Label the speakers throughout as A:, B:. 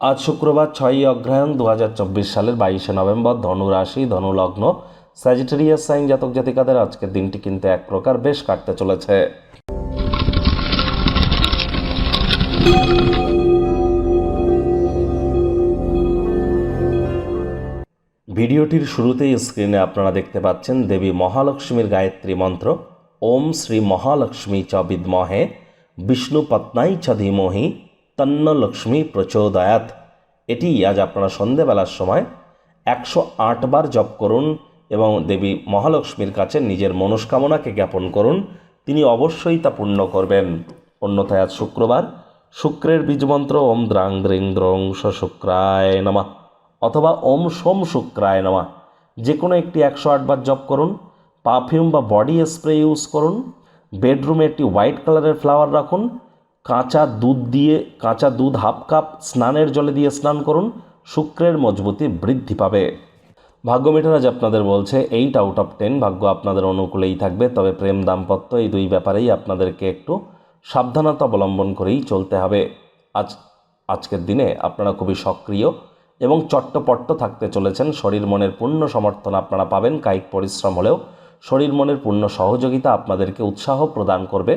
A: আজ শুক্রবার ছয়ই অগ্রহায়ণ দু সালের বাইশে নভেম্বর ধনু রাশি ধনু লগ্ন স্যাজিটেরিয়াস সাইন জাতক জাতিকাদের আজকের দিনটি কিন্তু এক প্রকার বেশ কাটতে চলেছে। ভিডিওটির শুরুতেই স্ক্রিনে আপনারা দেখতে পাচ্ছেন দেবী মহালক্ষ্মীর গায়ত্রী মন্ত্র, ওম শ্রী মহালক্ষ্মী চ বিদ্মহে, বিষ্ণু পত্নাই চ ধীমহি তন্ন লক্ষ্মী প্রচোদয়াত। এটি আজ আপনারা সন্ধেবেলার সময় একশো বার জপ করুন এবং দেবী মহালক্ষ্মীর কাছে নিজের মনস্কামনাকে জ্ঞাপন করুন, তিনি অবশ্যই তা পূর্ণ করবেন। অন্যথায় আজ শুক্রবার, শুক্রের বীজমন্ত্র ওম দ্রাং দ্রিং দ্রং শুক্রায় নমা অথবা ওম সোম শুক্রায় নমা। যে কোনো একটি একশো আটবার জপ করুন, পারফিউম বা বডি স্প্রে ইউজ করুন, বেডরুমে একটি হোয়াইট কালারের ফ্লাওয়ার রাখুন কাঁচা দুধ দিয়ে, কাঁচা দুধ হাফ কাপ স্নানের জলে দিয়ে স্নান করুন, শুক্রের মজবুতি বৃদ্ধি পাবে। ভাগ্য মিটার আজ আপনাদের বলছে এইট আউট অফ টেন ভাগ্য আপনাদের অনুকূলেই থাকবে, তবে প্রেম দাম্পত্য এই দুই ব্যাপারেই আপনাদেরকে একটু সাবধানতা অবলম্বন করেই চলতে হবে। আজ, আজকের দিনে আপনারা খুবই সক্রিয় এবং চট্টপট্ট থাকতে চলেছেন, শরীর মনের পূর্ণ সমর্থন আপনারা পাবেন, কায়িক পরিশ্রম হলেও শরীর মনের পূর্ণ সহযোগিতা আপনাদেরকে উৎসাহ প্রদান করবে।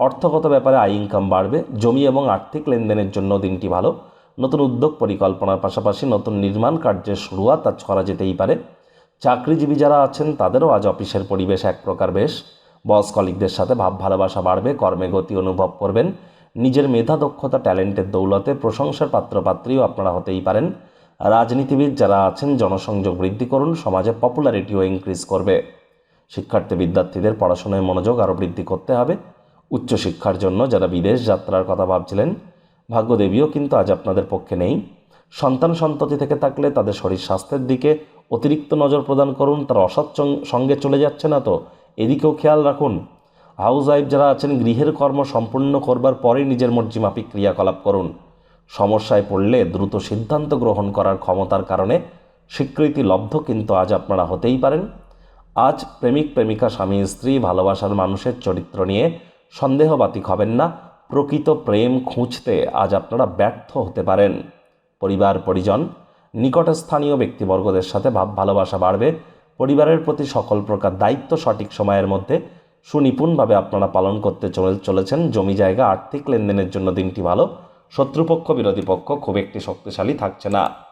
A: অর্থগত ব্যাপারে আয় ইনকাম বাড়বে, জমি এবং আর্থিক লেনদেনের জন্য দিনটি ভালো। নতুন উদ্যোগ পরিকল্পনার পাশাপাশি নতুন নির্মাণ কার্যের শুরুয়াত আজ করা যেতেই পারে। চাকরিজীবী যারা আছেন, তাদেরও আজ অফিসের পরিবেশ এক প্রকার বেশ। বস কলিকদের সাথে ভাব ভালোবাসা বাড়বে, কর্মে গতি অনুভব করবেন। নিজের মেধা, দক্ষতা, ট্যালেন্টের দৌলতে প্রশংসার পাত্রপাত্রীও আপনারা হতেই পারেন। রাজনীতিবিদ যারা আছেন, জনসংযোগ বৃদ্ধি করুন, সমাজে পপুলারিটিও ইনক্রিজ করবে। শিক্ষার্থী, বিদ্যার্থীদের পড়াশোনায় মনোযোগ আরও বৃদ্ধি করতে হবে। উচ্চশিক্ষার জন্য যারা বিদেশ যাত্রার কথা ভাবছিলেন, ভাগ্যদেবীও কিন্তু আজ আপনাদের পক্ষে নেই। সন্তান সন্ততি থেকে থাকলে তাদের শরীর স্বাস্থ্যের দিকে অতিরিক্ত নজর প্রদান করুন, তার অসৎ সঙ্গে চলে যাচ্ছে না তো। এদিকেও খেয়াল রাখুন হাউস ওয়াইফ যারা আছেন, গৃহের কর্ম সম্পূর্ণ করবার পরেই নিজের মর্জিমাফিক ক্রিয়াকলাপ করুন। সমস্যায় পড়লে দ্রুত সিদ্ধান্ত গ্রহণ করার ক্ষমতার কারণে স্বীকৃতি লব্ধ কিন্তু আজ আপনারা হতেই পারেন। আজ প্রেমিক, প্রেমিকা, স্বামী, স্ত্রী, ভালোবাসার মানুষের চরিত্র নিয়ে সন্দেহবাতিক হবেন না। প্রকৃত প্রেম খুঁজতে আজ আপনারা ব্যর্থ হতে পারেন। পরিবার, পরিজন, নিকটস্থানীয় ব্যক্তিবর্গদের সাথে ভাব ভালোবাসা বাড়বে। পরিবারের প্রতি সকল প্রকার দায়িত্ব সঠিক সময়ের মধ্যে সুনিপুণভাবে আপনারা পালন করতে চলে- চলেছেন। জমি জায়গা, আর্থিক লেনদেনের জন্য দিনটি ভালো। শত্রুপক্ষ, বিরোধী পক্ষ খুব একটি শক্তিশালী থাকছে না।